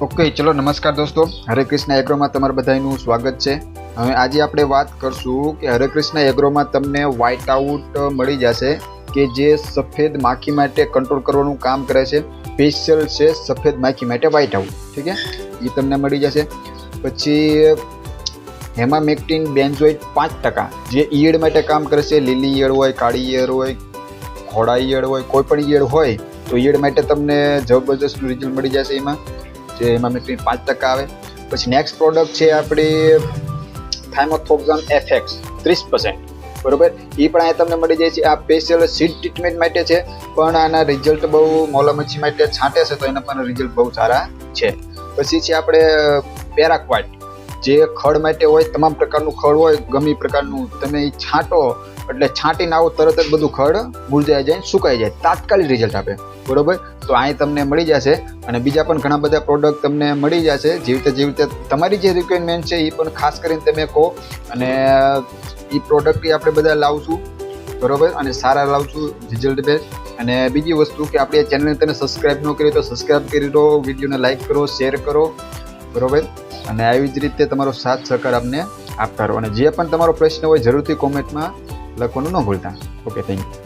Okay, ચલો, નમસ્કાર દોસ્તો. હરે કૃષ્ણ એગ્રોમાં તમારા બધાનું સ્વાગત છે. હવે આજે આપણે વાત કરશું કે હરે કૃષ્ણ એગ્રોમાં તમને વ્હાઇટ આઉટ મળી જશે કે જે સફેદ માખી માટે કંટ્રોલ કરવાનું કામ કરે છે. સ્પેશિયલ છે, સફેદ માખી માટે વ્હાઇટ આઉટ ઠીક છે? એ તમને મળી જશે. પછી, હેમામેક્ટિન બેન્ઝોઇટ પાંચ ટકા. જે ઈયળ માટે કામ કરે છે, લીલી ઈયળ હોય, કાળી ઈયળ હોય ઘોડા ઈયળ હોય, કોઈ પણ ઈયળ હોય, તો ઈયળ માટે તમને જબરજસ્તનું રિઝલ્ટ મળી જશે એમાં. જે એમાં મેટ્રિક પાંચ ટકા આવે. પછી નેક્સ્ટ પ્રોડક્ટ છે આપણી થાઇમોથોક્ઝન એફેક્સ ત્રીસ પર્સન્ટ બરોબર? એ પણ અહીંયા તમને મળી જાય છે. આ સ્પેશિયલ સીડ ટ્રીટમેન્ટ માટે છે, પણ આના રિઝલ્ટ બહુ મોલમચ્છી માટે છાંટે છે, તો એના પણ રિઝલ્ટ બહુ સારા છે. પછી છે આપણે પેરાક્વાટ જે ખડ માટે હોય, તમામ પ્રકારનું ખડ હોય, ગમે પ્રકારનું તમે એ છાંટો, એટલે છાંટીને આવો, તરત જ બધું ખડ મુરઝાઈ જાય સુકાઈ જાય. તાત્કાલિક રિઝલ્ટ આપે. બરોબર? તો અહીં તમને મળી જશે અને બીજા પણ ઘણા બધા પ્રોડક્ટ તમને મળી જશે. જેવી રીતે જેવી રીતે તમારી જે રિક્વાયરમેન્ટ છે એ પણ ખાસ કરીને તમે કહો. અને એ પ્રોડક્ટ આપણે બધા લાવશું. બરોબર? અને સારા લાવશું. રિઝલ્ટ બેસ્ટ અને બીજી વસ્તુ કે આપણી ચેનલને તમે સબસ્ક્રાઇબ ન કરી તો સબસ્ક્રાઈબ કરી દો. વિડીયોને લાઈક કરો શેર કરો. બરોબર? અને આવી જ રીતે તમારો સાથ સહકાર અમને આપતા રહો. અને જે પણ તમારો પ્રશ્ન હોય જરૂરથી કોમેન્ટમાં લખવાનું ન ભૂલતા. Okay thank you